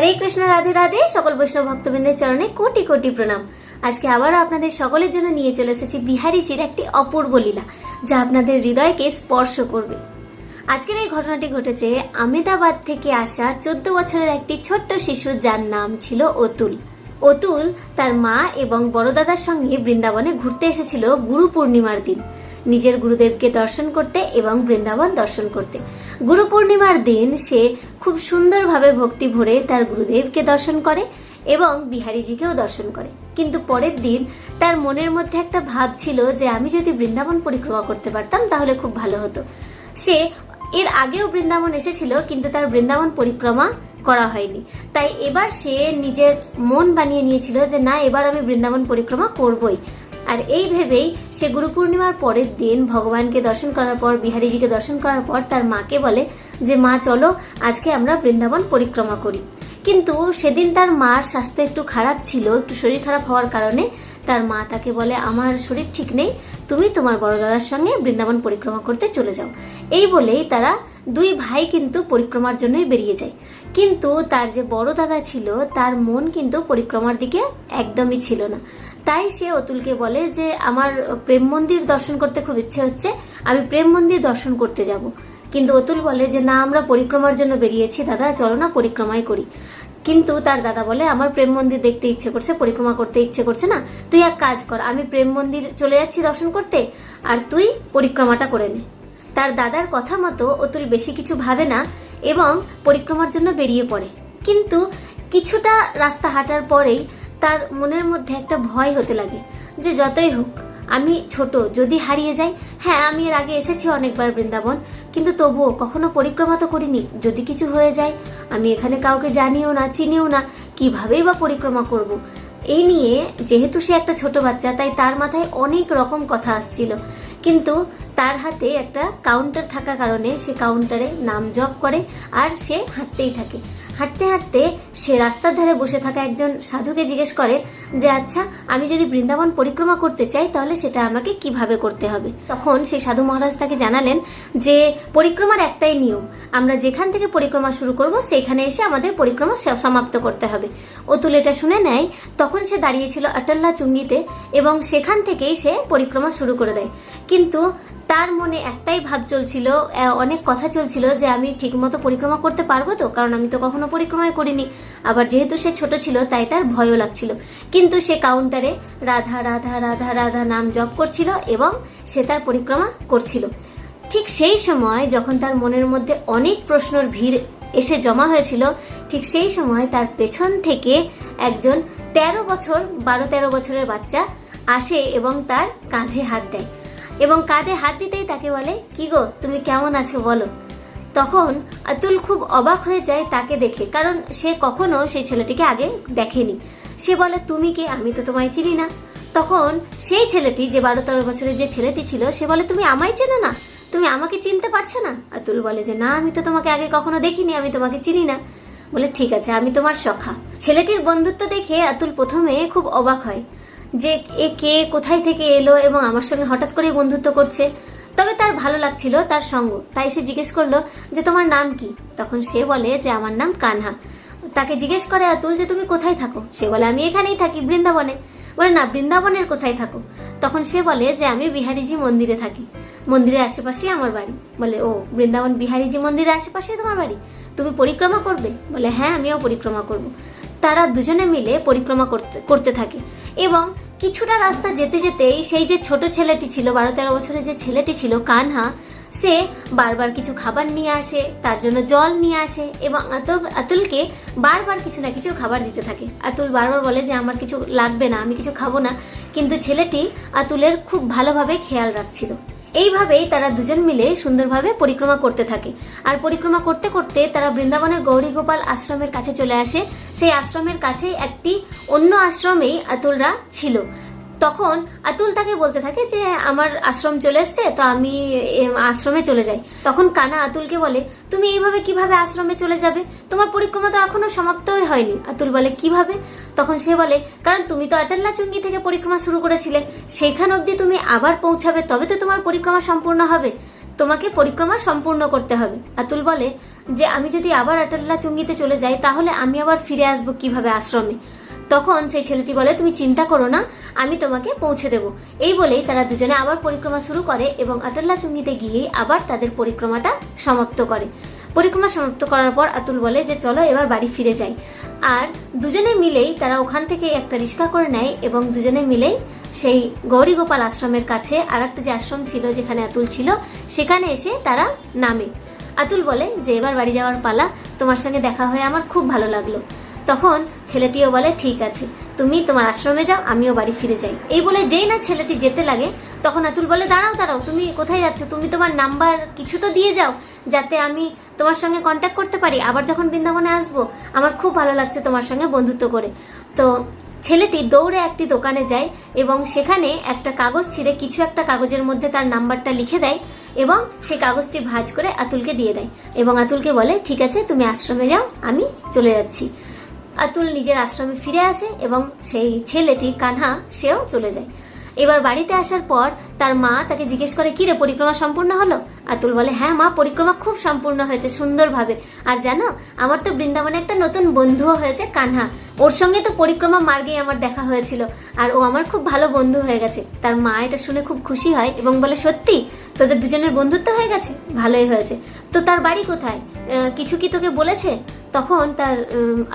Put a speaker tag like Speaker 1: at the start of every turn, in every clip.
Speaker 1: হরে কৃষ্ণ, রাধে রাধে, সকল বৈষ্ণব ভক্তবৃন্দের চরণে কোটি কোটি প্রণাম। আজকে আবারও আপনাদের সকলের জন্য নিয়ে চলে এসেছি বিহারিজির একটি অপূর্ব লীলা, যা আপনাদের হৃদয়কে স্পর্শ করবে। আজকের এই ঘটনাটি ঘটেছে আমেদাবাদ থেকে আসা চোদ্দ বছরের একটি ছোট্ট শিশু যার নাম ছিল অতুল। অতুল তার মা এবং বড়দাদার সঙ্গে বৃন্দাবনে ঘুরতে এসেছিল গুরু পূর্ণিমার দিন। নিজের গুরুদেবকে দর্শন করতে এবং বৃন্দাবন দর্শন করতে। গুরু পূর্ণিমার দিন সে খুব সুন্দরভাবে ভক্তি ভরে তার গুরুদেবকে দর্শন করে এবং বিহারীজিকেও দর্শন করে। কিন্তু পরের দিন তার মনের মধ্যে একটা ভাব ছিল যে আমি যদি বৃন্দাবন পরিক্রমা করতে পারতাম তাহলে খুব ভালো হতো। সে এর আগেও বৃন্দাবন এসেছিল কিন্তু তার বৃন্দাবন পরিক্রমা করা হয়নি। তাই এবার সে নিজের মন বানিয়ে নিয়েছিল যে না, এবার আমি বৃন্দাবন পরিক্রমা করবই। আর এই ভেবেই সে গুরু পূর্ণিমার পরের দিন ভগবানকে দর্শন করার পর, বিহারীজিকে দর্শন করার পর তার মাকে বলে যে, মা, চলো, আজকে আমরা বৃন্দাবন পরিক্রমা করি। কিন্তু সেদিন তার মার স্বাস্থ্য একটু খারাপ ছিল, একটু শরীর খারাপ হওয়ার কারণে তার মা তাকে বলে, আমার শরীর ঠিক নেই, তুমি তোমার বড় দাদার সঙ্গে বৃন্দাবন পরিক্রমা করতে চলে যাও। এই বলেই তারা দুই ভাই কিন্তু পরিক্রমার জন্যই বেরিয়ে যায়। কিন্তু তার যে বড় দাদা ছিল, তার মন কিন্তু পরিক্রমার দিকে একদমই ছিল না। তাই সে অতুলকে বলে যে, আমার প্রেম মন্দির দর্শন করতে খুব ইচ্ছে হচ্ছে, আমি প্রেম মন্দির দর্শন করতে যাব। কিন্তু অতুল বলে যে, না, আমরা পরিক্রমার জন্য বেরিয়েছি দাদা, চলো না, পরিক্রমাই করি। কিন্তু তার দাদা বলে, আমার প্রেম মন্দির দেখতে ইচ্ছে করছে, পরিক্রমা করতে ইচ্ছে করছে না। তুই এক কাজ কর, আমি প্রেম মন্দির চলে যাচ্ছি দর্শন করতে, আর তুই পরিক্রমাটা করে নে। তার দাদার কথা মতো অতুল বেশি কিছু ভাবে না এবং পরিক্রমার জন্য বেরিয়ে পড়ে। কিন্তু কিছুটা রাস্তা হাঁটার পরেই তার মনের মধ্যে একটা ভয় হতে লাগে যে যতই হোক, আমি ছোট, যদি হারিয়ে যাই হ্যাঁ আমি এর আগে এসেছি অনেকবার বৃন্দাবন, কিন্তু তবুও কখনো পরিক্রমা তো করিনি। যদি কিছু হয়ে যায়, আমি এখানে কাউকে জানিও না, চিনিও না, কিভাবেই বা পরিক্রমা করব। এই নিয়ে যেহেতু সে একটা ছোট বাচ্চা, তাই তার মাথায় অনেক রকম কথা আসছিল। কিন্তু তার হাতে একটা কাউন্টার থাকার কারণে সে কাউন্টারে নাম জপ করে আর সে হাঁটতেই থাকে। হাঁটতে হাঁটতে সে রাস্তার ধারে বসে থাকা একজন সাধুকে জিজ্ঞেস করে যে আচ্ছা আমি যদি বৃন্দাবন পরিক্রমা করতে চাই, তাহলে সেটা আমাকে কীভাবে করতে হবে? তখন সেই সাধু মহারাজ তাকে জানালেন যে, পরিক্রমার একটাই নিয়ম। আমরা যেখান থেকে পরিক্রমা শুরু করব, সেখানে এসে আমাদের পরিক্রমা সমাপ্ত করতে হবে। অতুল এটা শুনে নেয়, তখন সে দাঁড়িয়েছিল আটাল্লা চুঙ্গিতে এবং সেখান থেকেই সে পরিক্রমা শুরু করে দেয়। কিন্তু তার মনে একটাই ভাব চলছিল অনেক কথা চলছিল যে আমি ঠিকমতো পরিক্রমা করতে পারব তো, কারণ আমি তো কখনো পরিক্রমায় করিনি। আবার যেহেতু সে ছোট ছিল, তাই তার ভয়ও লাগছিল। কিন্তু সে কাউন্টারে রাধা রাধা রাধা রাধা নাম জপ করছিল এবং সে তার পরিক্রমা করছিল। ঠিক সেই সময় যখন তার মনের মধ্যে অনেক প্রশ্নর ভিড় এসে জমা হয়েছিল, ঠিক সেই সময় তার পেছন থেকে একজন তেরো বছর, বারো তেরো বছরের বাচ্চা আসে এবং তার কাঁধে হাত দেয়। এবং কাঁধে হাত দিতেই তাকে বলে, কি গো, তুমি কেমন আছো বলো? তখন আতুল খুব অবাক হয়ে যায় তাকে দেখে, কারণ সে কখনো সেই ছেলেটিকে আগে দেখেনি। সে বলে, তুমি কে? আমি তো তোমায় চিনি না। তখন সেই ছেলেটি, যে বারো তেরো বছরের যে ছেলেটি ছিল, সে বলে, তুমি আমায় চেনো না? তুমি আমাকে চিনতে পারছ না? আতুল বলে যে, না, আমি তো তোমাকে আগে কখনো দেখিনি, আমি তোমাকে চিনি না। বলে, ঠিক আছে, আমি তোমার সখা। ছেলেটির বন্ধুত্ব দেখে আতুল প্রথমে খুব অবাক হয়। যে এ কে কোথায় থেকে এলো এবং আমার সঙ্গে হঠাৎ করে বন্ধুত্ব করছে। তবে তার ভালো লাগছিল তার সঙ্গ। তাই সে জিজ্ঞেস করল যে, তোমার নাম কি? তখন সে বলে যে, আমার নাম কানহা। তাকে জিজ্ঞেস করে আতুল যে, তুমি কোথায় থাকো? সে বলে, আমি এখানেই থাকি, বৃন্দাবনে। বলে, না, বৃন্দাবনের কোথায় থাকো? তখন সে বলে যে, আমি বিহারিজি মন্দিরে থাকি। মন্দিরের আশেপাশেই আমার বাড়ি। বলে, ও, বৃন্দাবন বিহারিজি মন্দিরের আশেপাশেই তোমার বাড়ি? তুমি পরিক্রমা করবে? বলে হ্যাঁ আমিও পরিক্রমা করব। তারা দুজনে মিলে পরিক্রমা করতে করতে থাকে। এবং কিছুটা রাস্তা যেতে যেতেই সেই যে ছোট ছেলেটি ছিল, বারো তেরো বছরের যে ছেলেটি ছিল, কানহা, সে বারবার কিছু খাবার নিয়ে আসে, তার জন্য জল নিয়ে আসে এবং আতুল, আতুলকে বারবার কিছু না কিছু খাবার দিতে থাকে। আতুল বারবার বলে যে, আমার কিছু লাগবে না, আমি কিছু খাব না। কিন্তু ছেলেটি আতুলের খুব ভালোভাবে খেয়াল রাখছিল। এইভাবেই তারা দুজন মিলে সুন্দরভাবে পরিক্রমা করতে থাকে। আর পরিক্রমা করতে করতে তারা বৃন্দাবনের গৌরী গোপাল আশ্রমের কাছে চলে আসে। সেই আশ্রমের কাছে একটি অন্য আশ্রমেই আতুলরা ছিল। তখন আতুল তাকে বলতে থাকে যে, আমার আশ্রম চলে এসছে, তো আমি আশ্রমে চলে যাই। তখন কানা আতুলকে বলে, তুমি এইভাবে কীভাবে আশ্রমে চলে যাবে? তোমার পরিক্রমা তো এখনও সমাপ্তই হয়নি। আতুল বলে, কীভাবে? তখন সে বলে, কারণ তুমি তো আটাল্লা চুঙ্গি থেকে পরিক্রমা শুরু করেছিলে। সেখান অবধি তুমি আবার পৌঁছাবে, তবে তো তোমার পরিক্রমা সম্পূর্ণ হবে। তোমাকে পরিক্রমা সম্পূর্ণ করতে হবে। আতুল বলে, যে আমি যদি আবার আটাল্লা চুঙ্গিতে চলে যাই, তাহলে আমি আবার ফিরে আসব কীভাবে আশ্রমে? তখন সেই ছেলেটি বলে, তুমি চিন্তা করো না, আমি তোমাকে পৌঁছে দেব। এই বলেই তারা দুজনে আবার পরিক্রমা শুরু করে এবং আটাল্লা চুঙ্গিতে গিয়েই আবার তাদের পরিক্রমাটা সমাপ্ত করে। পরিক্রমা সমাপ্ত করার পর আতুল বলে যে, চলো এবার বাড়ি ফিরে যাই। আর দুজনে মিলেই তারা ওখান থেকে একটা রিক্সা করে নেয় এবং দুজনে মিলেই সেই গৌরী গোপাল আশ্রমের কাছে আর একটা যে আশ্রম ছিল, যেখানে আতুল ছিল, সেখানে এসে তারা নামে। আতুল বলে যে, এবার বাড়ি যাওয়ার পালা, তোমার সঙ্গে দেখা হয়ে আমার খুব ভালো লাগল। তখন ছেলেটিও বলে, ঠিক আছে, তুমি তোমার আশ্রমে যাও, আমিও বাড়ি ফিরে যাই। এই বলে যেই না ছেলেটি যেতে লাগে, তখন আতুল বলে, দাঁড়াও দাঁড়াও, তুমি কোথায় যাচ্ছ? তুমি তোমার নাম্বার কিছু তো দিয়ে যাও, যাতে আমি তোমার সঙ্গে কন্ট্যাক্ট করতে পারি। আবার যখন বৃন্দাবনে আসব, আমার খুব ভালো লাগছে তোমার সঙ্গে বন্ধুত্ব করে। তো ছেলেটি দৌড়ে একটি দোকানে যায় এবং সেখানে একটা কাগজ ছিঁড়ে কিছু একটা কাগজের মধ্যে তার নাম্বারটা লিখে দেয় এবং সেই কাগজটি ভাঁজ করে আতুলকে দিয়ে দেয় এবং আতুলকে বলে, ঠিক আছে, তুমি আশ্রমে যাও, আমি চলে যাচ্ছি। আতুল নিজের আশ্রমে ফিরে আসে এবং সেই ছেলেটি কানহা, সেও চলে যায়। এবার বাড়িতে আসার পর তার মা তাকে জিজ্ঞেস করে, কি রে, পরিক্রমা সম্পূর্ণ হলো? আতুল বলে হ্যাঁ মা, পরিক্রমা খুব সম্পূর্ণ হয়েছে, সুন্দরভাবে। আর জানো, আমার তো বৃন্দাবনে একটা নতুন বন্ধুও হয়েছে কানহা। ওর সঙ্গে তো পরিক্রমা মার্গেই আমার দেখা হয়েছিল, আর ও আমার খুব ভালো বন্ধু হয়ে গেছে। তার মা এটা শুনে খুব খুশি হয় এবং বলে, সত্যি? তোদের দুজনের বন্ধুত্ব হয়ে গেছে? ভালোই হয়েছে। তো তার বাড়ি কোথায়? কিছু কি তোকে বলেছে? তখন তার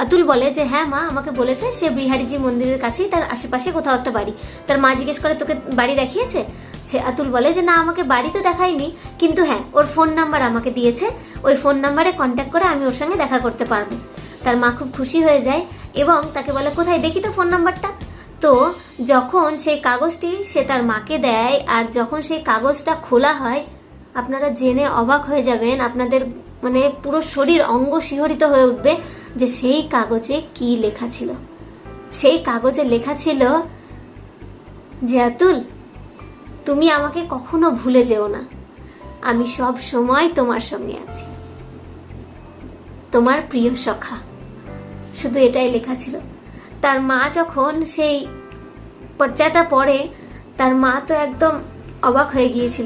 Speaker 1: আতুল বলে যে হ্যাঁ মা আমাকে বলেছে, সে বিহারিজি মন্দিরের কাছেই তার আশেপাশে কোথাও একটা বাড়ি। তার মা জিজ্ঞেস করে, তোকে বাড়ি দেখিয়েছে? সে আতুল বলে যে, না, আমাকে বাড়ি তো দেখায়নি, কিন্তু হ্যাঁ ওর ফোন নাম্বার আমাকে দিয়েছে, ওই ফোন নাম্বারে কন্ট্যাক্ট করে আমি ওর সঙ্গে দেখা করতে পারব। তার মা খুব খুশি হয়ে যায় এবং তাকে বলে, কোথায়? দেখি তো ফোন নাম্বারটা। তো যখন সেই কাগজটি সে তার মাকে দেয়, আর যখন সেই কাগজটা খোলা হয়, আপনারা জেনে অবাক হয়ে যাবেন, আপনাদের মানে পুরো শরীর অঙ্গ শিহরিত হয়ে উঠবে যে সেই কাগজে কি লেখা ছিল। সেই কাগজে লেখা ছিল যে আতুল তুমি আমাকে কখনো ভুলে যেও না। আমি সব সময় তোমার সঙ্গে আছি। তোমার প্রিয় সখা। শুধু এটাই লেখা ছিল। তার মা যখন সেই পর্যাটা পড়ে, তার মা তো একদম অবাক হয়ে গিয়েছিল।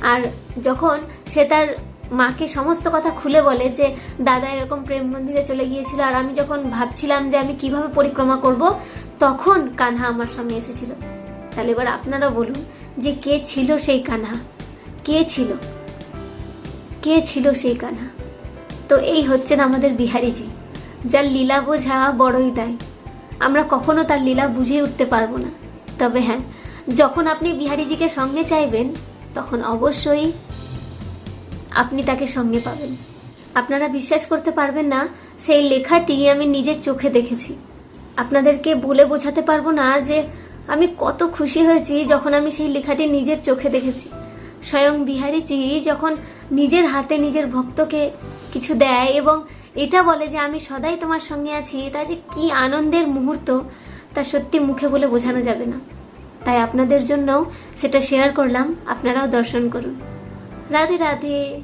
Speaker 1: আর যখন সে তার মাকে সমস্ত কথা খুলে বলে যে, দাদা, এরকম প্রেম মন্দিরে চলে গিয়েছিল আর আমি যখন ভাবছিলাম যে আমি কীভাবে পরিক্রমা করব, তখন কানহা আমার সামনে এসেছিল। তাহলে এবার আপনারা বলুন যে কে ছিল সেই কানহা? কে ছিল? কে ছিল সেই কানহা? তো এই হচ্ছেন আমাদের বিহারিজি, যার লীলা বোঝা বড়ই দায়। আমরা কখনো তার লীলা বুঝে উঠতে পারব না। তবে হ্যাঁ যখন আপনি বিহারিজিকে সঙ্গে চাইবেন, তখন অবশ্যই আপনি তাকে সঙ্গে পাবেন। আপনারা বিশ্বাস করতে পারবেন না, সেই লেখাটি আমি নিজের চোখে দেখেছি। আপনাদেরকে বলে বোঝাতে পারব না যে আমি কত খুশি হয়েছি যখন আমি সেই লেখাটি নিজের চোখে দেখেছি। স্বয়ং বিহারীজি যখন নিজের হাতে নিজের ভক্তকে কিছু দেয় এবং এটা বলে যে আমি সদাই তোমার সঙ্গে আছি, তা যে কি আনন্দের মুহূর্ত, তা সত্যি মুখে বলে বোঝানো যাবে না। তাই আপনাদের জন্যও সেটা শেয়ার করলাম, আপনারাও দর্শন করুন। রাধে রাধে।